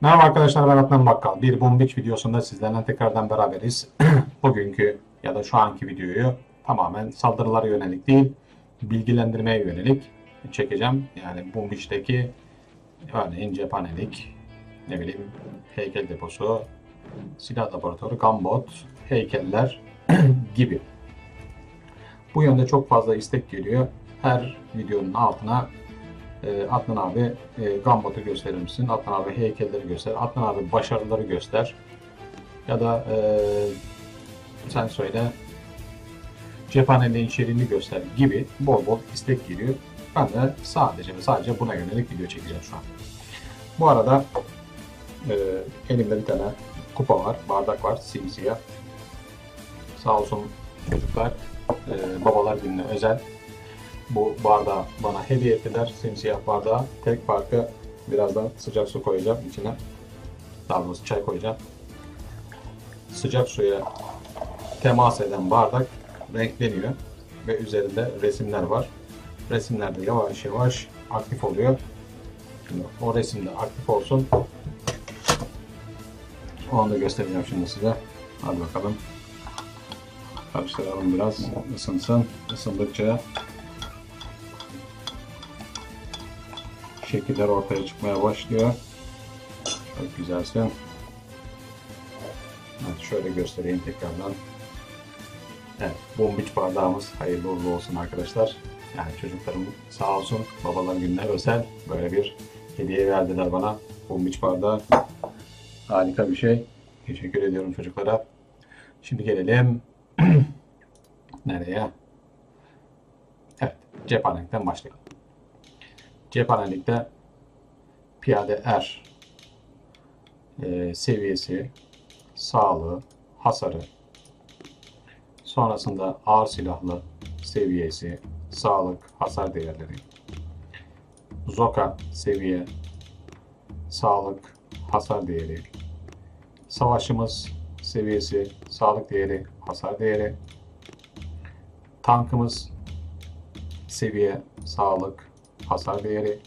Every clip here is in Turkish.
Merhaba arkadaşlar ben Adnan Bakkal. Bir Bombiç videosunda sizlerle tekrardan beraberiz. Bugünkü ya da şu anki videoyu tamamen saldırılara yönelik değil, bilgilendirmeye yönelik çekeceğim. Yani Bombiç'teki örneğin cephanelik, ne bileyim heykel deposu, silah laboratuvarı, gambot, heykeller gibi. Bu yönde çok fazla istek geliyor. Her videonun altına e, Adnan abi e, Gambot'u gösterir misin? Adnan abi heykelleri göster. Adnan abi başarıları göster. Ya da e, sen söyle cephaneliğin içeriğini göster gibi bol bol istek geliyor. Ben de sadece ve sadece buna yönelik video çekeceğim şu an. Bu arada e, elimde bir tane kupa var, bardak var, simsiyah. Sağ olsun çocuklar, e, babalar gününe özel bu bardağı bana hediye ettiler. Simsiyah bardağı. Tek farkı birazdan sıcak su koyacağım içine. Daha doğrusu çay koyacağım. Sıcak suya temas eden bardak renkleniyor ve üzerinde resimler var. Resimler de yavaş yavaş aktif oluyor. Şimdi o resimde aktif olsun. O anda göstereceğim şimdi size. Hadi bakalım. Karıştıralım biraz. Isınsın. Isındıkça şekiller ortaya çıkmaya başlıyor. Çok güzelsin. Evet, şöyle göstereyim tekrardan. Evet, bombiç bardağımız hayırlı uğurlu olsun arkadaşlar. Yani çocuklarım sağ olsun babalar günler özel böyle bir hediye verdiler bana. Bombiç bardağı harika bir şey. Teşekkür ediyorum çocuklara. Şimdi gelelim nereye? Evet, cephanelikten başlayalım. Cephanelikte piyade er e, seviyesi, sağlığı, hasarı, sonrasında ağır silahlı seviyesi, sağlık, hasar değerleri, Zoka seviye, sağlık, hasar değeri, savaşımız seviyesi, sağlık değeri, hasar değeri, tankımız seviye, sağlık, hasar değeri,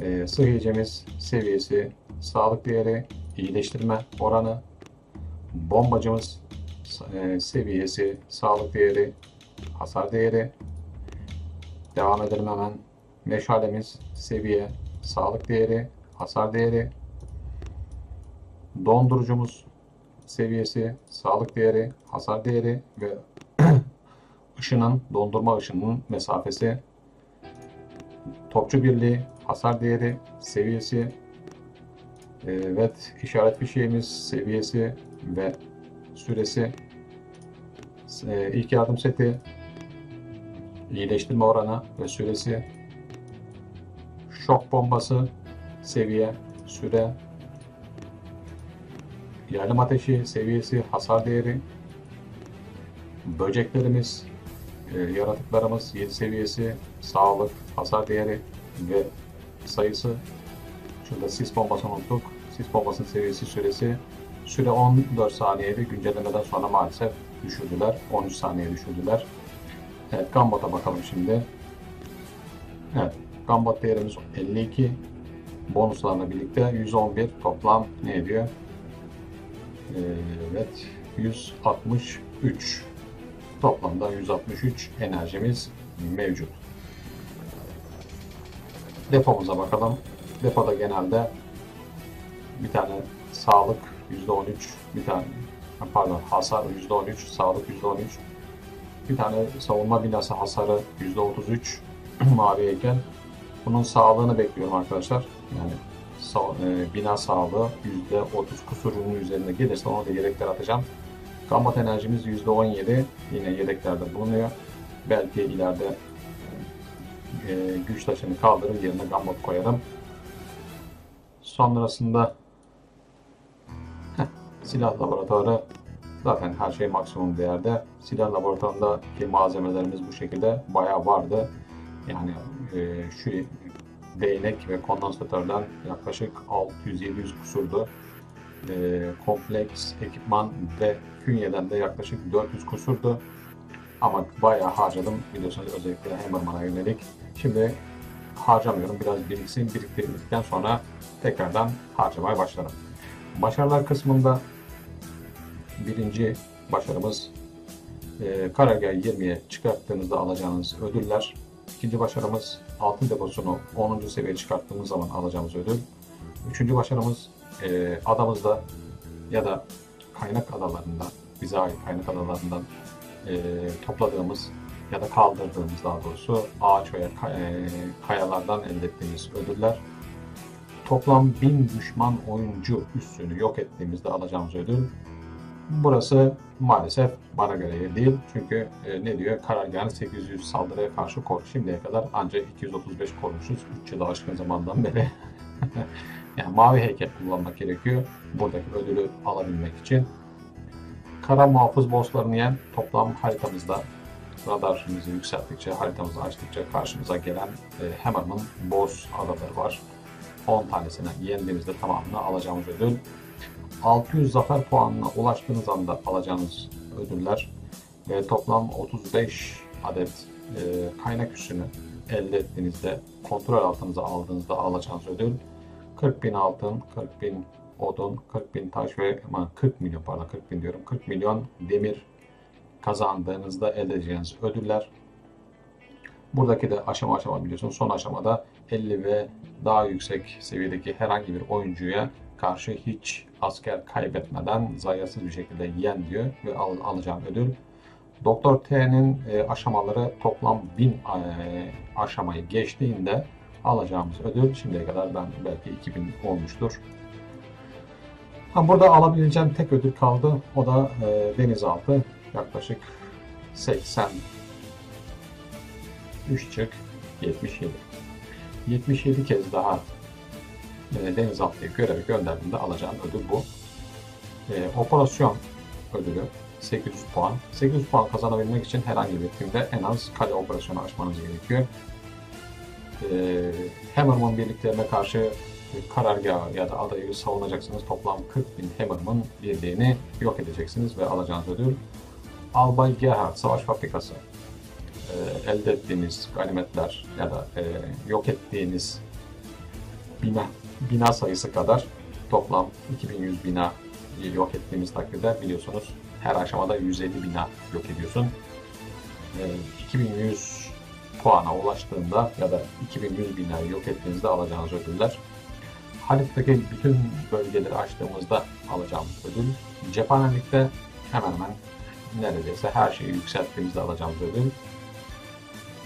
e, sıhhiyecimiz seviyesi, sağlık değeri, iyileştirme oranı, bombacımız e, seviyesi, sağlık değeri, hasar değeri, devam edelim hemen, meşalemiz seviye, sağlık değeri, hasar değeri, dondurucumuz seviyesi, sağlık değeri, hasar değeri ve ışının, dondurma ışınının mesafesi Topçu birliği, hasar değeri, seviyesi, evet işaret fişeğimiz, seviyesi ve süresi, e, ilk yardım seti, iyileştirme oranı ve süresi, şok bombası, seviye, süre, yaylım ateşi, seviyesi, hasar değeri, böceklerimiz, yaratıklarımız 7 seviyesi, sağlık, hasar değeri ve sayısı. Şurada sis bombasını unuttuk. Sis bombasının seviyesi süresi. Süre 14 saniyeydi. Güncellemeden sonra maalesef düşürdüler. 13 saniye düşürdüler. Evet Gambot'a bakalım şimdi. Evet Gambot değerimiz 52. Bonuslarla birlikte 111 toplam ne ediyor? Evet 163 Toplamda 163 enerjimiz mevcut. Depomuza bakalım. Depoda genelde bir tane sağlık %13, bir tane pardon hasar %13, sağlık %13, bir tane savunma binası hasarı %33 mavi heykel. Bunun sağlığını bekliyorum arkadaşlar. Yani e, bina sağlığı %30 kusurunun üzerinde gelirse onu da yedekler atacağım. Gammat enerjimiz %17 yine yedeklerde bulunuyor. Belki ileride e, güç taşını kaldırır yerine gammat koyarım. Sonrasında heh, silah laboratuvarı zaten her şey maksimum değerde. Silah laboratuvarındaki malzemelerimiz bu şekilde bayağı vardı. Yani e, şu değnek ve kondansatörden yaklaşık 600-700 kusurdu e, kompleks ekipman ve künyeden de yaklaşık 400 kusurdu. Ama bayağı harcadım biliyorsunuz özellikle Hammerman'a yönelik. Şimdi harcamıyorum. Biraz biriksin. Biriktirdikten sonra tekrardan harcamaya başlarım. Başarılar kısmında birinci başarımız e, karargahı 20'ye çıkarttığınızda alacağınız ödüller. İkinci başarımız altın deposunu 10. seviyeye çıkarttığımız zaman alacağımız ödül. Üçüncü başarımız e, adamızda ya da kaynak adalarında, bize ait kaynak adalarından e, topladığımız ya da kaldırdığımız daha doğrusu ağaç veya e, kayalardan elde ettiğimiz ödüller. Toplam 1000 düşman oyuncu üssünü yok ettiğimizde alacağımız ödül. Burası maalesef bana göre değil. Çünkü e, ne diyor? Karargahın 800 saldırıya karşı kor. Şimdiye kadar ancak 235 korumuşuz. 3 yılı aşkın zamandan beri. mavi heykel kullanmak gerekiyor. Buradaki ödülü alabilmek için. Kara muhafız bosslarını yen toplam haritamızda radarımızı yükselttikçe, haritamızı açtıkça karşımıza gelen e, Hammerman boss adaları var. 10 tanesini yendiğimizde tamamını alacağımız ödül. 600 zafer puanına ulaştığınız anda alacağınız ödüller ve toplam 35 adet e, kaynak üssünü elde ettiğinizde kontrol altınıza aldığınızda alacağınız ödül 40 bin altın, 40 bin odun, 40 bin taş ve aman 40 milyon pardon 40 bin diyorum 40 milyon demir kazandığınızda elde edeceğiniz ödüller. Buradaki de aşama aşama biliyorsunuz. Son aşamada 50 ve daha yüksek seviyedeki herhangi bir oyuncuya karşı hiç asker kaybetmeden zayiatsız bir şekilde yen diyor ve al, alacağım ödül. Doktor T'nin e, aşamaları toplam 1000 e, aşamayı geçtiğinde alacağımız ödül şimdiye kadar ben belki 2000 olmuştur. Ha, burada alabileceğim tek ödül kaldı. O da e, denizaltı. Yaklaşık 80 3 çık 77. 77 kez daha e, denizaltıya görevi gönderdiğinde alacağın ödül bu. E, operasyon ödülü 800 puan. 800 puan kazanabilmek için herhangi bir filmde en az kale operasyonu açmanız gerekiyor. E, Hammerman birliklerine karşı karargahı ya da adayı savunacaksınız. Toplam 40 bin Hammerman birliğini yok edeceksiniz ve alacağınız ödül Albay Gerhard Savaş Fabrikası e, elde ettiğiniz ganimetler ya da e, yok ettiğiniz bina bina sayısı kadar toplam 2100 bina yok ettiğimiz takdirde biliyorsunuz her aşamada 150 bina yok ediyorsun. E, 2100 puana ulaştığında ya da 2100 binayı yok ettiğinizde alacağınız ödüller. Hariftaki bütün bölgeleri açtığımızda alacağımız ödül. Cephanelikte hemen hemen neredeyse her şeyi yükselttiğimizde alacağımız ödül.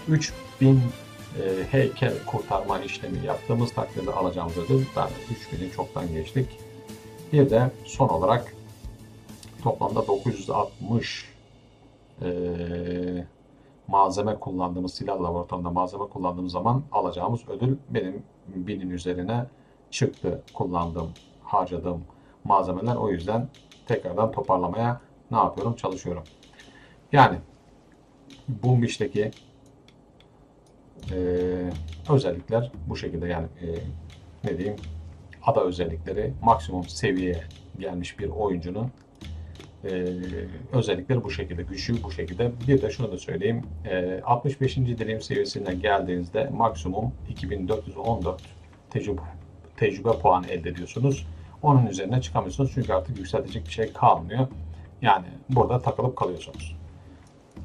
3000 e, heykel kurtarma işlemi yaptığımız takdirde alacağımız ödül. Ben 3000'i çoktan geçtik. Bir de son olarak toplamda 960 e, malzeme kullandığımız silah laboratuvarında malzeme kullandığımız zaman alacağımız ödül benim binin üzerine çıktı kullandığım, harcadığım malzemeler. O yüzden tekrardan toparlamaya ne yapıyorum? Çalışıyorum. Yani Boom Beach'teki e, özellikler bu şekilde yani e, ne diyeyim ada özellikleri maksimum seviyeye gelmiş bir oyuncunun e, özellikleri bu şekilde, güçlü bu şekilde. Bir de şunu da söyleyeyim, e, 65. dilim seviyesine geldiğinizde maksimum 2414 tecrübe, tecrübe puanı elde ediyorsunuz. Onun üzerine çıkamıyorsunuz çünkü artık yükseltecek bir şey kalmıyor. Yani burada takılıp kalıyorsunuz.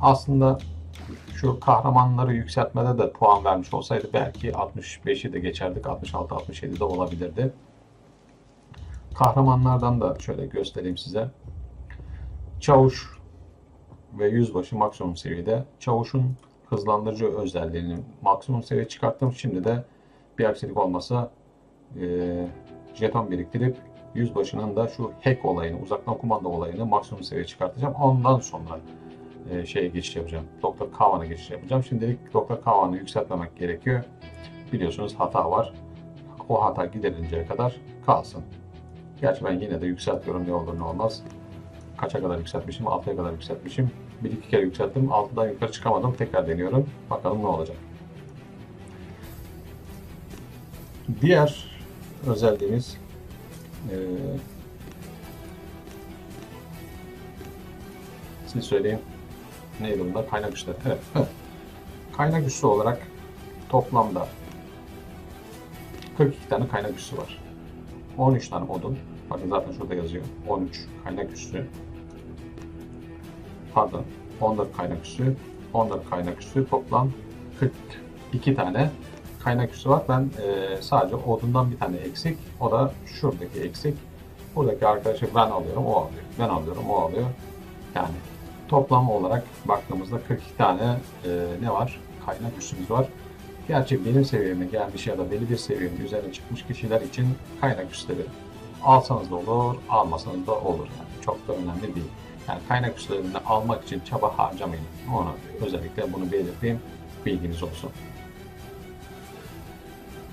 Aslında şu kahramanları yükseltmede de puan vermiş olsaydı belki 65'i de geçerdik. 66-67 de olabilirdi. Kahramanlardan da şöyle göstereyim size. Çavuş ve yüzbaşı maksimum seviyede. Çavuşun hızlandırıcı özelliğini maksimum seviye çıkarttım. Şimdi de bir aksilik olmasa e, jeton biriktirip yüzbaşının da şu hack olayını, uzaktan kumanda olayını maksimum seviye çıkartacağım. Ondan sonra e, şeye geçiş yapacağım. Doktor Kavan'a geçiş yapacağım. Şimdilik Doktor Kavan'ı yükseltmemek gerekiyor. Biliyorsunuz hata var. O hata giderinceye kadar kalsın. Gerçi ben yine de yükseltiyorum ne olur ne olmaz. Kaça kadar yükseltmişim? 6'ya kadar yükseltmişim. Bir iki kere yükselttim. 6'dan yukarı çıkamadım. Tekrar deniyorum. Bakalım ne olacak. Diğer özelliğimiz ee, siz söyleyin. Neydi bunlar? Kaynak güçleri. Evet. kaynak güçlü olarak toplamda 42 tane kaynak güçlü var. 13 tane odun. Bakın zaten şurada yazıyor. 13 kaynak üssü. Pardon. 14 kaynak üssü. 14 kaynak üssü. Toplam 42 tane kaynak üssü var. Ben e, sadece odundan bir tane eksik. O da şuradaki eksik. Buradaki arkadaşı ben alıyorum, o alıyor. Ben alıyorum, o alıyor. Yani toplam olarak baktığımızda 42 tane e, ne var? Kaynak üssümüz var. Gerçi benim seviyeme gelmiş ya da belli bir seviyenin üzerine çıkmış kişiler için kaynak üsleri alsanız da olur, almasanız da olur. Yani çok da önemli değil. Yani kaynak üslerini almak için çaba harcamayın. Ona özellikle bunu belirteyim, bilginiz olsun.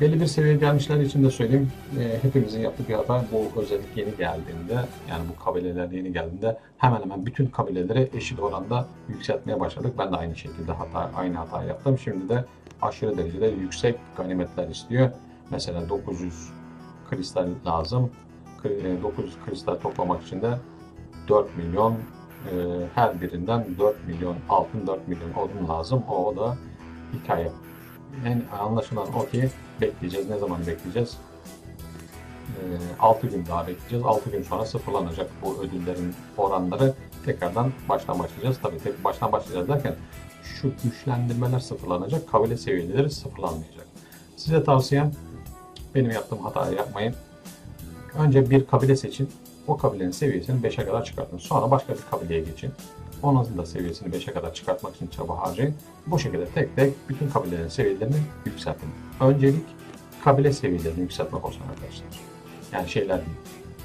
Belli bir seviyeye gelmişler için de söyleyeyim. E, hepimizin yaptığı bir hata bu özellik yeni geldiğinde yani bu kabileler yeni geldiğinde hemen hemen bütün kabileleri eşit oranda yükseltmeye başladık. Ben de aynı şekilde hata aynı hata yaptım. Şimdi de aşırı derecede yüksek ganimetler istiyor. Mesela 900 kristal lazım. Kri- e, 900 kristal toplamak için de 4 milyon e, her birinden 4 milyon altın 4 milyon odun lazım. O, o da hikaye. En anlaşılan o ki bekleyeceğiz. Ne zaman bekleyeceğiz? E, 6 gün daha bekleyeceğiz. 6 gün sonra sıfırlanacak bu ödüllerin oranları. Tekrardan baştan başlayacağız. Tabii tek baştan başlayacağız derken şu güçlendirmeler sıfırlanacak. Kabile seviyeleri sıfırlanmayacak. Size tavsiyem benim yaptığım hatayı yapmayın. Önce bir kabile seçin. O kabilenin seviyesini 5'e kadar çıkartın. Sonra başka bir kabileye geçin. Onun da seviyesini 5'e kadar çıkartmak için çaba harcayın. Bu şekilde tek tek bütün kabilelerin seviyelerini yükseltin. Öncelik kabile seviyelerini yükseltmek olsun arkadaşlar. Yani şeyler değil.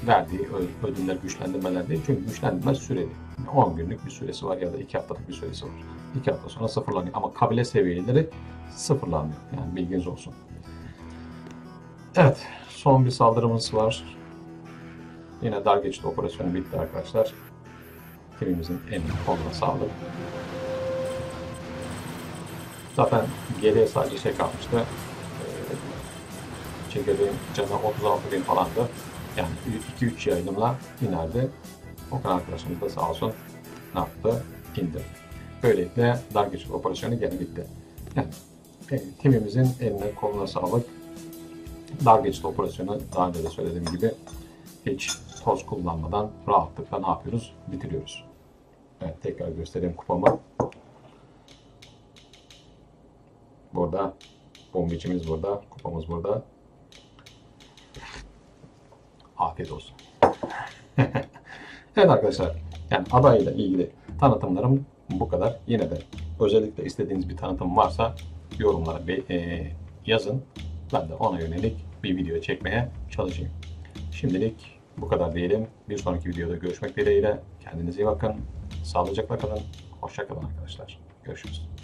Verdiği ö- ödüller, güçlendirmeler değil. Çünkü güçlendirme süreli. 10 günlük bir süresi var ya da 2 haftalık bir süresi var. 2 hafta sonra sıfırlanıyor. Ama kabile seviyeleri sıfırlanmıyor. Yani bilginiz olsun. Evet. Son bir saldırımız var. Yine dar geçit operasyonu bitti arkadaşlar. Timimizin en koluna sağlık. Zaten geriye sadece şey kalmıştı. Ee, Çekirdeğin canı 36 bin falandı. Yani 2-3 yayılımla inerdi. Okan arkadaşımız da sağ olsun ne yaptı? İndi. Böylelikle dar geçit operasyonu gene bitti. Yani e, timimizin eline koluna sağlık. Dar geçit operasyonu daha önce de söylediğim gibi hiç toz kullanmadan rahatlıkla ne yapıyoruz? Bitiriyoruz. Evet tekrar göstereyim kupamı. Burada bombicimiz burada, kupamız burada. Afiyet olsun. evet arkadaşlar, yani adayla ilgili tanıtımlarım bu kadar. Yine de özellikle istediğiniz bir tanıtım varsa yorumlara be- e, yazın. Ben de ona yönelik bir video çekmeye çalışayım. Şimdilik bu kadar diyelim. Bir sonraki videoda görüşmek dileğiyle. Kendinize iyi bakın. Sağlıcakla kalın. Hoşça kalın arkadaşlar. Görüşürüz.